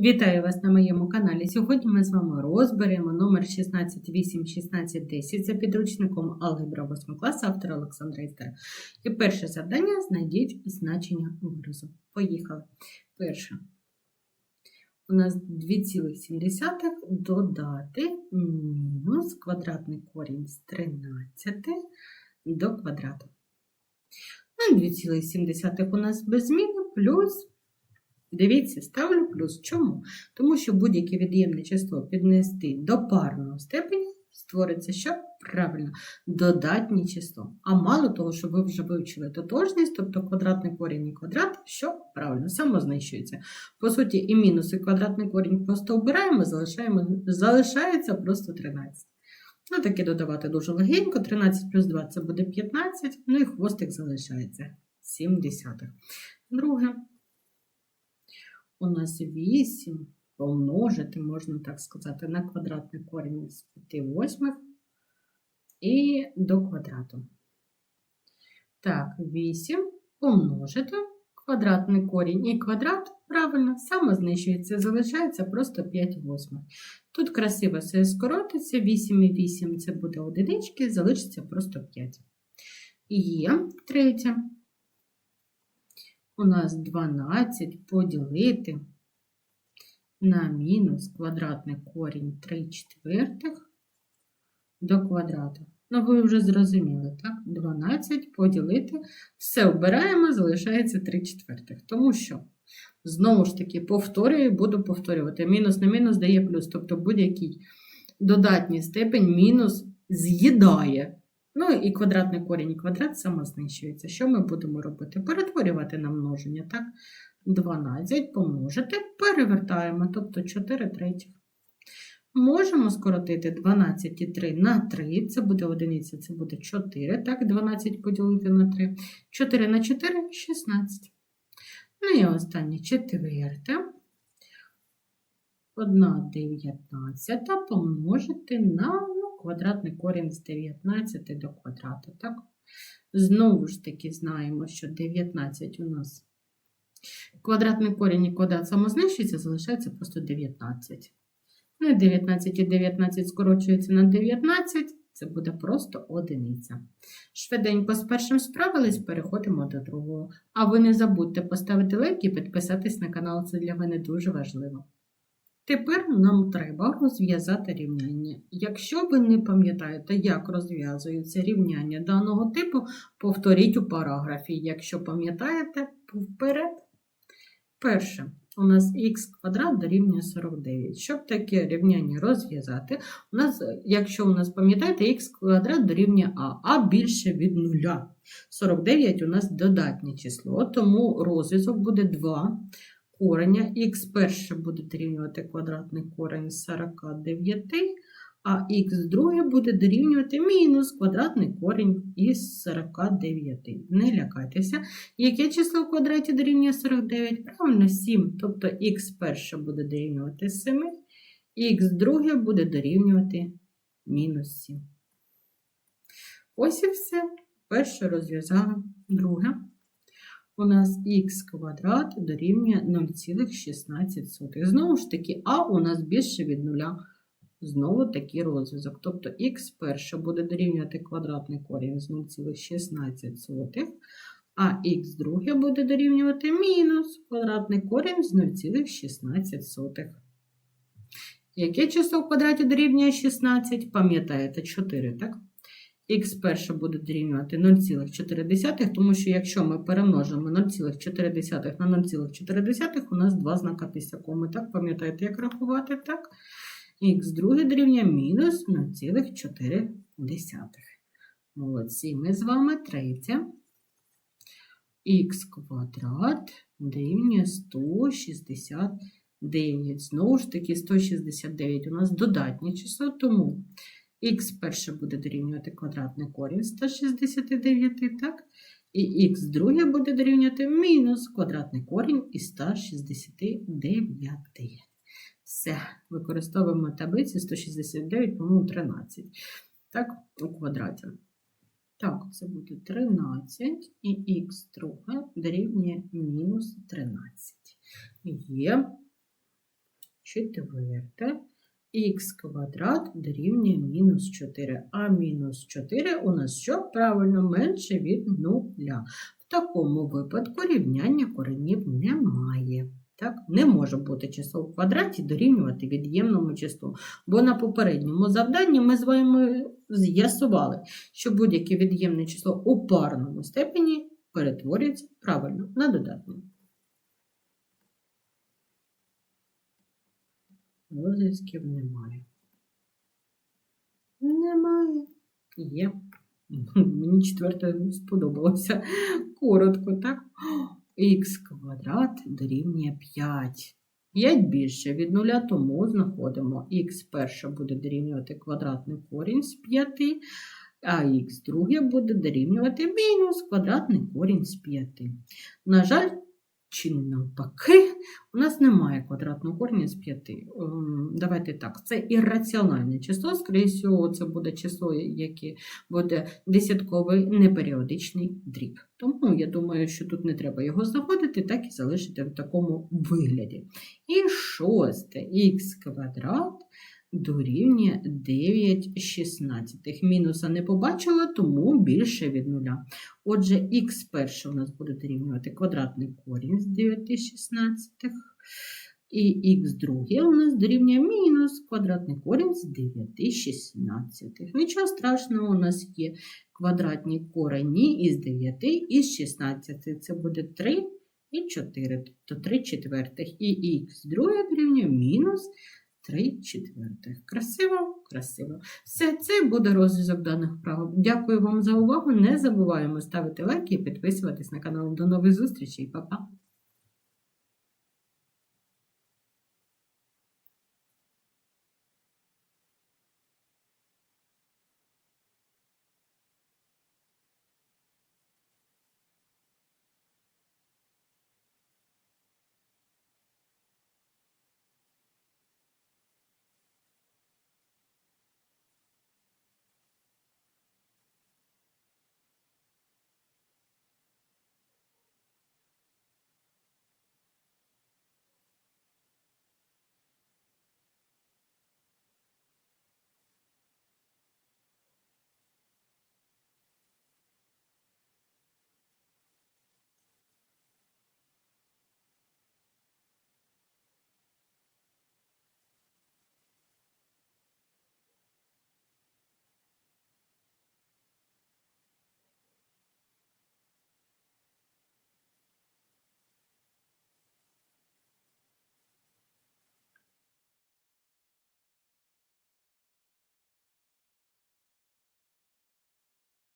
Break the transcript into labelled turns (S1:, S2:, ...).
S1: Вітаю вас на моєму каналі. Сьогодні ми з вами розберемо номер 16.8.16.10 за підручником Алгебра 8 класу автора Олександра Істера. І перше завдання знайдіть значення виразу. Поїхали. Перше. У нас 2,7 додати мінус квадратний корінь з 13 до квадрату. Ну, 2,7 у нас без зміни плюс Дивіться, ставлю плюс. Чому? Тому що будь-яке від'ємне число піднести до парного степені створиться що? Правильно, додатнє число. А мало того, що ви вже вивчили тотожність, тобто квадратний корінь і квадрат, що правильно, самознищується. По суті, і мінус, і квадратний корінь просто обираємо, залишаємо, залишається просто 13. Ну, таке додавати дуже легенько. 13 плюс 2 це буде 15, ну і хвостик залишається 7 десятих. Друге у нас 8 помножити, можна так сказати, на квадратний корінь з 5 восьмих і до квадрату. Так, 8 помножити квадратний корінь і квадрат, правильно, саме знищується, залишається просто 5 восьмих. Тут красиво все скоротиться, 8 і 8 це буде одинички, залишиться просто 5. І є третє у нас 12 поділити на мінус квадратний корінь 3 четвертих до квадрату. Ну, ви вже зрозуміли, так? 12 поділити. Все обираємо, залишається 3 четвертих. Тому що, знову ж таки, повторюю, буду повторювати. Мінус на мінус дає плюс. Тобто будь-який додатній степень мінус з'їдає Ну і квадратний корінь і квадрат самознищується. Що ми будемо робити? Перетворювати на множення. так? 12 помножити, перевертаємо, тобто 4 третіх. Можемо скоротити 12 і 3 на 3, це буде одиниця, це буде 4. Так, 12 поділити на 3. 4 на 4 16. Ну і останнє четверте. 1 19 помножити на квадратний корінь з 19 до квадрату. Так? Знову ж таки, знаємо, що 19 у нас квадратний корінь і квадрат самознищується, залишається просто 19. Ну і 19 і 19 скорочується на 19, це буде просто одиниця. Швиденько з першим справились, переходимо до другого. А ви не забудьте поставити лайк і підписатись на канал, це для мене дуже важливо. Тепер нам треба розв'язати рівняння. Якщо ви не пам'ятаєте, як розв'язуються рівняння даного типу, повторіть у параграфі. Якщо пам'ятаєте, вперед. Перше, у нас х квадрат дорівнює 49. Щоб таке рівняння розв'язати, у нас, якщо у нас пам'ятаєте, х квадрат дорівнює а, а більше від нуля. 49 у нас додатнє число, тому розв'язок буде 2 кореня. Х перше буде дорівнювати квадратний корень з 49, а х друге буде дорівнювати мінус квадратний корінь із 49. Не лякайтеся. Яке число в квадраті дорівнює 49? Правильно, 7. Тобто х перше буде дорівнювати 7, х друге буде дорівнювати мінус 7. Ось і все. Перше розв'язали. Друге у нас х квадрат дорівнює 0,16. Знову ж таки, а у нас більше від нуля. Знову такий розв'язок. Тобто х перше буде дорівнювати квадратний корінь з 0,16, а х друге буде дорівнювати мінус квадратний корінь з 0,16. Яке число в квадраті дорівнює 16? Пам'ятаєте, 4, так? х перше буде дорівнювати 0,4, тому що якщо ми перемножимо 0,4 на 0,4, у нас два знака після коми. Так, пам'ятаєте, як рахувати? Так? Х друге дорівнює мінус 0,4. Молодці, ми з вами третє. Х квадрат дорівнює 169. Знову ж таки, 169 у нас додатнє число, тому х перше буде дорівнювати квадратний корінь 169, так? І х друге буде дорівнювати мінус квадратний корінь із 169. Все, використовуємо таблиці 169, по-моєму, 13. Так, у квадраті. Так, це буде 13 і х друге дорівнює мінус 13. Є четверте. х квадрат дорівнює мінус 4. А мінус 4 у нас що? Правильно, менше від нуля. В такому випадку рівняння коренів немає. Так, не може бути число в квадраті дорівнювати від'ємному числу. Бо на попередньому завданні ми з вами з'ясували, що будь-яке від'ємне число у парному степені перетворюється правильно на додатне. Розв'язків немає. Немає. Є. Мені четверте сподобалося. Коротко, так? Х квадрат дорівнює 5. 5 більше від нуля, тому знаходимо х перше буде дорівнювати квадратний корінь з 5, а х друге буде дорівнювати мінус квадратний корінь з 5. На жаль, чи навпаки, у нас немає квадратного корня з 5. Ем, Давайте так, це ірраціональне число, скоріше всього, це буде число, яке буде десятковий неперіодичний дріб. Тому я думаю, що тут не треба його знаходити, так і залишити в такому вигляді. І шосте х квадрат дорівнює 9 шістнадцятих. Мінуса не побачила, тому більше від нуля. Отже, х перше у нас буде дорівнювати квадратний корінь з 9 шістнадцятих. І х друге у нас дорівнює мінус квадратний корінь з 9 шістнадцятих. Нічого страшного, у нас є квадратні корені із 9 і з 16. Це буде 3 і 4, тобто 3 четвертих. І х друге дорівнює мінус 3 четвертих. Красиво, красиво. Все, це буде розв'язок даних вправ. Дякую вам за увагу. Не забуваємо ставити лайки і підписуватись на канал. До нових зустрічей, Па-па!